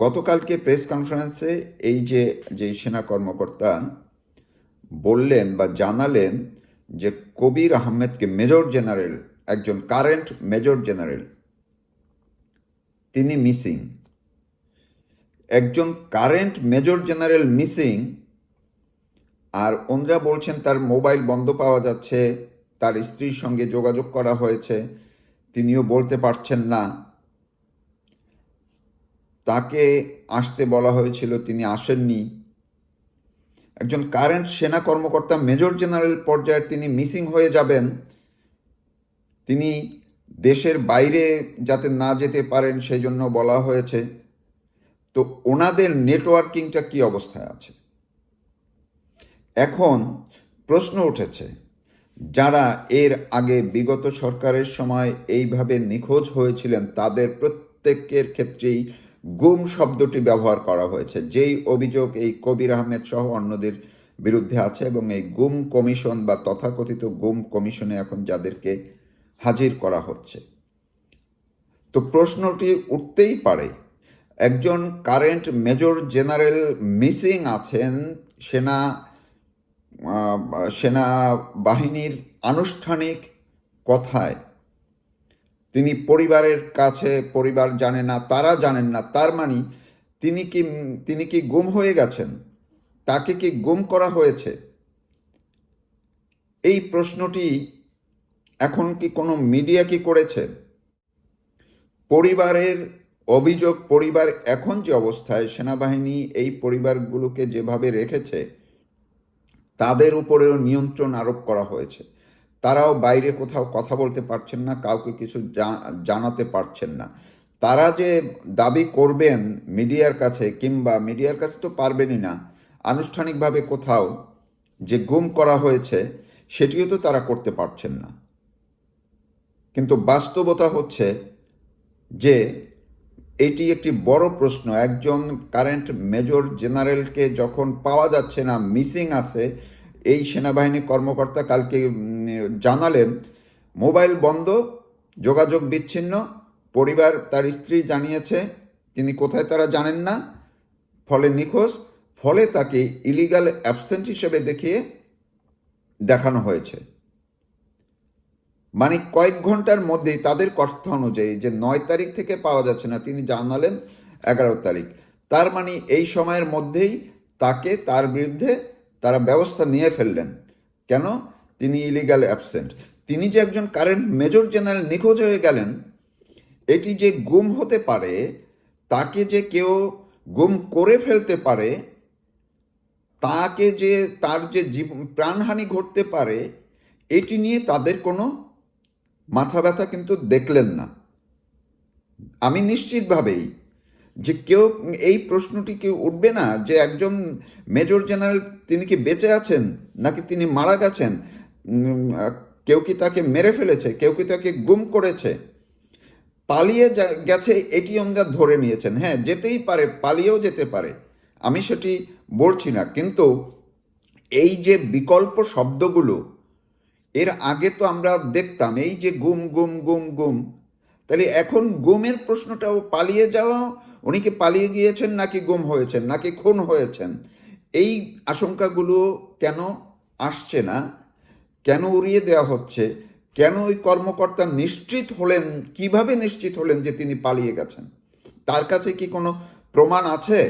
গতকালকে প্রেস কনফারেন্সে এই যে যে সেনা কর্মকর্তা বললেন বা জানালেন যে কবির আহমেদকে মেজর জেনারেল, একজন কারেন্ট মেজর জেনারেল, তিনি মিসিং। একজন কারেন্ট মেজর জেনারেল মিসিং, আর ওনরা বলছেন তার মোবাইল বন্ধ পাওয়া যাচ্ছে, তার স্ত্রীর সঙ্গে যোগাযোগ করা হয়েছে, তিনিও বলতে পারছেন না। তাকে আসতে বলা হয়েছিল, তিনি আসেননি। একজন কারেন্ট সেনা কর্মকর্তা, মেজর জেনারেল পর্যায়ের তিনি মিসিং হয়ে যাবেন। তিনি দেশের বাইরে যাতে না যেতে পারেন সেই জন্য বলা হয়েছে। তো ওনাদের নেটওয়ার্কিংটা কি অবস্থায় আছে? এখন প্রশ্ন উঠেছে, যারা এর আগে বিগত সরকারের সময় এইভাবে নিখোঁজ হয়েছিলেন, তাদের প্রত্যেকের ক্ষেত্রেই গুম শব্দটি ব্যবহার করা হয়েছে। যেই অভিযোগ এই কবির আহমেদ সহ অন্যদের বিরুদ্ধে আছে এবং এই গুম কমিশন বা তথাকথিত গুম কমিশনে এখন যাদেরকে হাজির করা হচ্ছে। তো প্রশ্নটি উঠতেই পারে, একজন কারেন্ট মেজর জেনারেল মিসিং আছেন সেনা সেনা বাহিনীর আনুষ্ঠানিক কথায়। তিনি পরিবারের কাছে, পরিবার জানে না, তারা জানেন না, তার মানে তিনি কি তিনি কি গুম হয়ে গেছেন? তাকে কি গুম করা হয়েছে? এই প্রশ্নটি এখন কি কোনো মিডিয়া কি করেছে? পরিবারের অভিযোগ, পরিবার এখন যে অবস্থায়, সেনাবাহিনী এই পরিবারগুলোকে যেভাবে রেখেছে, তাদের উপরেও নিয়ন্ত্রণ আরোপ করা হয়েছে। তারাও বাইরে কোথাও কথা বলতে পারছেন না, কাউকে কিছু জানাতে পারছেন না। তারা যে দাবি করবেন মিডিয়ার কাছে কিংবা মিডিয়ার কাছে তো পারবেনই না, আনুষ্ঠানিকভাবে কোথাও যে গুম করা হয়েছে, সেটিও তো তারা করতে পারছেন না। কিন্তু বাস্তবতা হচ্ছে যে এটি একটি বড় প্রশ্ন। একজন কারেন্ট মেজর জেনারেলকে যখন পাওয়া যাচ্ছে না, মিসিং আছে এই সেনাবাহিনী কর্মকর্তা কালকে জানালেন, মোবাইল বন্ধ, যোগাযোগ বিচ্ছিন্ন, পরিবার তার স্ত্রী জানিয়েছে, তিনি কোথায় তারা জানেন না, ফলে নিখোঁজ, ফলে তাকে ইলিগাল অ্যাবসেন্ট হিসেবে দেখিয়ে দেখানো হয়েছে। মানে কয়েক ঘণ্টার মধ্যেই তাদের কথা অনুযায়ী যে নয় তারিখ থেকে পাওয়া যাচ্ছে না, তিনি জানালেন এগারো তারিখ। তার মানে এই সময়ের মধ্যেই তাকে তার বিরুদ্ধে তারা ব্যবস্থা নিয়ে ফেললেন। কেন? তিনি ইলিগাল অ্যাবসেন্ট তিনি যে একজন কারেন্ট মেজর জেনারেল নিখোঁজ হয়ে গেলেন, এটি যে গুম হতে পারে, তাকে যে কেউ গুম করে ফেলতে পারে, তাকে যে তার যে জীব, প্রাণহানি ঘটতে পারে, এটি নিয়ে তাদের কোনো মাথা ব্যথা কিন্তু দেখলেন না। আমি নিশ্চিতভাবেই যে কেউ এই প্রশ্নটি কেউ উঠবে না যে একজন মেজর জেনারেল তিনি কি বেঁচে আছেন নাকি তিনি মারা গেছেন? কেউ কি তাকে মেরে ফেলেছে? কেউ কি তাকে গুম করেছে? পালিয়ে গেছে এটি আমরা ধরে নিয়েছেন। হ্যাঁ যেতেই পারে, পালিয়েও যেতে পারে। আমি সেটি বলছি না, কিন্তু এই যে বিকল্প শব্দগুলো, এর আগে তো আমরা দেখতাম, এই যে গুম গুম গুম গুম, তাহলে এখন গুমের প্রশ্নটাও পালিয়ে যাওয়া উনি কি পালিয়ে গিয়েছেন নাকি গুম হয়েছেন, নাকি খুন হয়েছেন? এই আশঙ্কাগুলো কেন আসছে না? কেন উড়িয়ে দেওয়া হচ্ছে? কেন ওই কর্মকর্তা নিশ্চিত হলেন, কীভাবে নিশ্চিত হলেন যে তিনি পালিয়ে গেছেন? তার কাছে কি কোনো প্রমাণ আছে?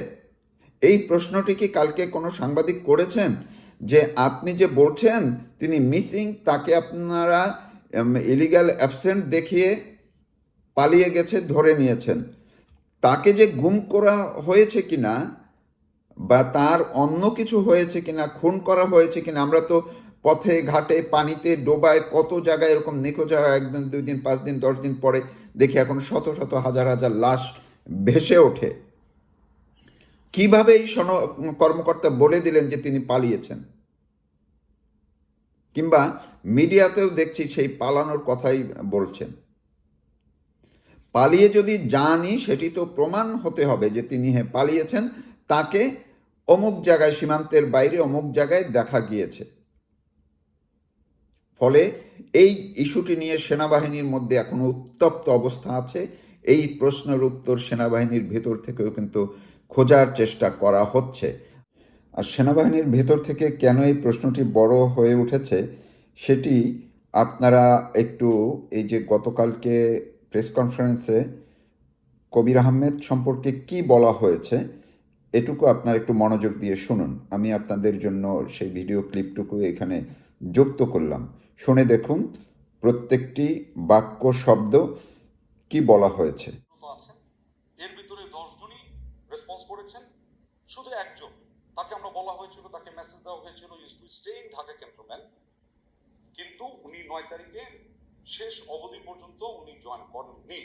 এই প্রশ্নটি কি কালকে কোনো সাংবাদিক করেছেন যে আপনি যে বলছেন তিনি মিসিং, তাকে আপনারা ইলিগাল অ্যাবসেন্ট দেখিয়ে পালিয়ে গেছে, ধরে নিয়েছেন? তাকে যে গুম করা হয়েছে কিনা বা তার অন্য কিছু হয়েছে কিনা, খুন করা হয়েছে কিনা, আমরা তো পথে, ঘাটে, পানিতে, ডোবায় কত জায়গায় এরকম নিখোঁজ হয়, একদিন, দুই দিন, পাঁচ দিন, দশ দিন পরে দেখি এখন শত শত, হাজার হাজার লাশ ভেসে ওঠে। কীভাবে এই সন, কর্মকর্তা বলে দিলেন যে তিনি পালিয়েছেন? কিংবা মিডিয়াতেও দেখছি সেই পালানোর কথাই বলছেন। পালিয়ে যদি জানি সেটি তো প্রমাণ হতে হবে যে তিনি হ্যাঁ পালিয়েছেন। তাকে অমুক জায়গায়, সীমান্তের বাইরে অমুক জায়গায় দেখা গিয়েছে। ফলে এই ইস্যুটি নিয়ে সেনাবাহিনীর মধ্যে এখনও উত্তপ্ত অবস্থা আছে। এই প্রশ্নের উত্তর সেনাবাহিনীর ভেতর থেকেও কিন্তু খোঁজার চেষ্টা করা হচ্ছে। আর সেনাবাহিনীর ভেতর থেকে কেন এই প্রশ্নটি বড় হয়ে উঠেছে, সেটি আপনারা একটু এই যে গতকালকে প্রেস কনফারেন্সে কবির আহমেদ সম্পর্কে কি বলা হয়েছে, এটুকু আপনার একটু মনোযোগ দিয়ে শুনুন। আমি আপনাদের জন্য সেই ভিডিও ক্লিপটুকু এখানে যুক্ত করলাম। শুনে দেখুন প্রত্যেকটি বাক্য, শব্দ কি বলা হয়েছে। এর ভিতরে দশজনই রেসপন্স করেছেন। শুধু একজন। তাকে আমরা বলা হয়েছিল, তাকে মেসেজ দেওয়া হয়েছিল use to stay in Dhaka cantonment কিন্তু উনি নয় তারিখে শেষ অবধি পর্যন্ত উনি জয়েন করেননি।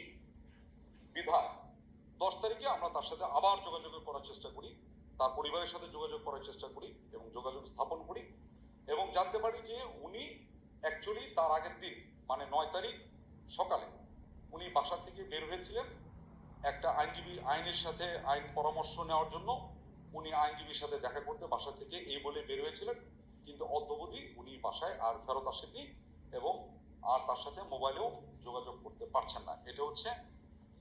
বিধায় দশ তারিখে আমরা তার সাথে আবার যোগাযোগ করার চেষ্টা করি, তার পরিবারের সাথে যোগাযোগ করার চেষ্টা করি এবং যোগাযোগ স্থাপন করি এবং জানতে পারি যে উনি অ্যাকচুয়ালি তার আগের দিন মানে নয় তারিখ সকালে উনি বাসা থেকে বের হয়েছিলেন। একটা আইনজীবী আইনের সাথে আইন পরামর্শ নেওয়ার জন্য উনি আইনজীবীর সাথে দেখা করতে বাসা থেকে এই বলে বের হয়েছিলেন। কিন্তু অদ্যবধি উনি বাসায় আর ফেরত আসেননি এবং আর তার সাথে মোবাইলেও যোগাযোগ করতে পারছেন না। এটা হচ্ছে,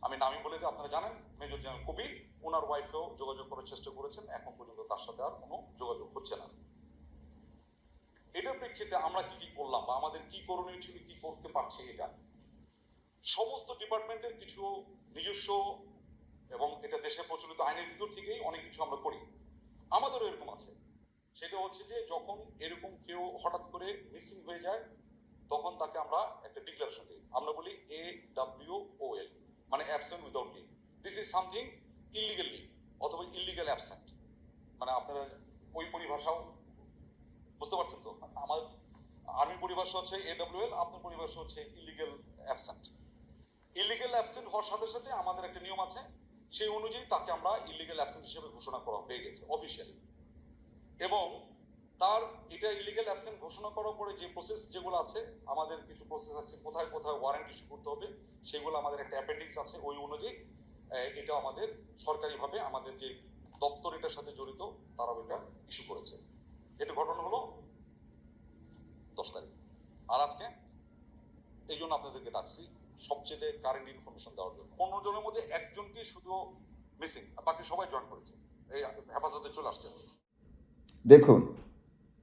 আমি নামই বলে দিই, আপনারা জানেন, মেজর জেনারেল কবির ওনার ওয়াইফেও যোগাযোগ করার চেষ্টা করেছেন, এখন পর্যন্ত তার সাথে আর কোনো যোগাযোগ হচ্ছে না। এটার প্রেক্ষিতে আমরা কি কি করলাম বা আমাদের কি করণীয় ছিল, কি করতে পারছে এটা? সমস্ত ডিপার্টমেন্টের কিছু নিজস্ব এবং এটা দেশে প্রচলিত আইনের ভিতর থেকেই অনেক কিছু আমরা করি। আমাদেরও এরকম আছে। সেটা হচ্ছে যে যখন এরকম কেউ হঠাৎ করে মিসিং হয়ে যায় তখন তাকে আমরা একটা ডিক্লারেশন দিই। আমরা বলি এ ডাব্লিউ ও এল মানে absent without leave this is something illegal leave অথবা ইলিগাল অ্যাবসেন্ট মানে আপনারা ওই পরিভাষাও বুঝতে পারছেন তো? আমার আর্মি পরিভাষা হচ্ছে এ ডাব্লিউ এল আপনার পরিভাষা হচ্ছে ইলিগাল অ্যাবসেন্ট ইলিগাল অ্যাবসেন্ট হওয়ার সাথে সাথে আমাদের একটা নিয়ম আছে, সেই অনুযায়ী তাকে আমরা ইলিগাল অ্যাবসেন্ট হিসেবে ঘোষণা করা হয়ে গেছে অফিসিয়ালি এবং তার এটা ইলিগাল অ্যাবসেন্ট ঘোষণা করার পরে যে প্রসেস যেগুলো আছে, আমাদের কিছু প্রসেস আছে, কোথায় কোথায় ওয়ারেন্ট ইস্যু করতে হবে, সেগুলো আমাদের একটা অ্যাপেন্ডিক্স আছে, ওই অনুযায়ী এটা আমাদের সরকারিভাবে আমাদের যে দপ্তর এটার সাথে জড়িত তারা এটা ইস্যু করেছে। এটা ঘটনা হলো দশ তারিখ। আর আজকে এই জন্য আপনাদেরকে ডাকছি, সবচেয়ে কারেন্ট ইনফরমেশন দেওয়ার জন্য। পনেরো জনের মধ্যে একজনকে শুধু মিসিং বাকি সবাই জয়েন করেছে। এই হেফাজতে চলে আসছে। দেখুন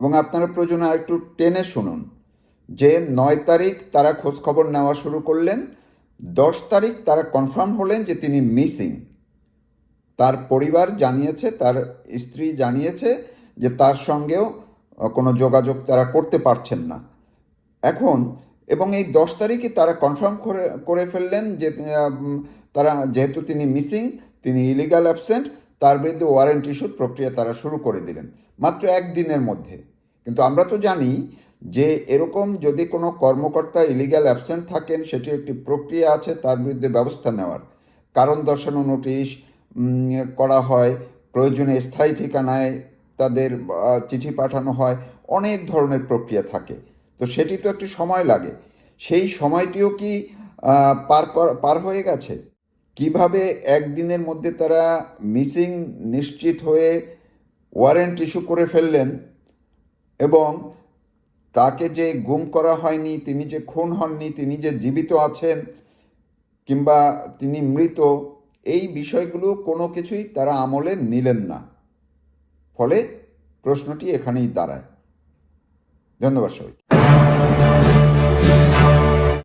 এবং আপনারা প্রয়োজন একটু টেনে শুনুন যে নয় তারিখ তারা খোঁজ খবর নেওয়া শুরু করলেন, দশ তারিখ তারা কনফার্ম হলেন যে তিনি মিসিং। তার পরিবার জানিয়েছে, তার স্ত্রী জানিয়েছে যে তার সঙ্গেও কোনো যোগাযোগ তারা করতে পারছেন না। এখন, এবং এই দশ তারিখে তারা কনফার্ম করে করে ফেললেন যে তারা যেহেতু তিনি মিসিং, তিনি ইলিগাল অ্যাবসেন্ট, তার বিরুদ্ধে ওয়ারেন্ট ইস্যুর প্রক্রিয়া তারা শুরু করে দিলেন, মাত্র একদিনের মধ্যে। কিন্তু আমরা তো জানি যে এরকম যদি কোনো কর্মকর্তা ইলিগাল অ্যাবসেন্ট থাকেন, সেটি একটি প্রক্রিয়া আছে, তার বিরুদ্ধে ব্যবস্থা নেওয়ার। কারণ দর্শানো নোটিশ করা হয় প্রয়োজনে স্থায়ী ঠিকানায় তাদের চিঠি পাঠানো হয়, অনেক ধরনের প্রক্রিয়া থাকে। তো সেটি তো একটি সময় লাগে। সেই সময়টিও কি পার পার হয়ে গেছে? কীভাবে একদিনের মধ্যে তারা মিসিং নিশ্চিত হয়ে ওয়ারেন্ট ইস্যু করে ফেললেন? এবং তাকে যে গুম করা হয়নি, তিনি যে খুন হননি, তিনি যে জীবিত আছেন কিংবা তিনি মৃত, এই বিষয়গুলো কোনো কিছুই তারা আমলে নিলেন না। ফলে প্রশ্নটি এখানেই দাঁড়ায়। ধন্যবাদ সবাই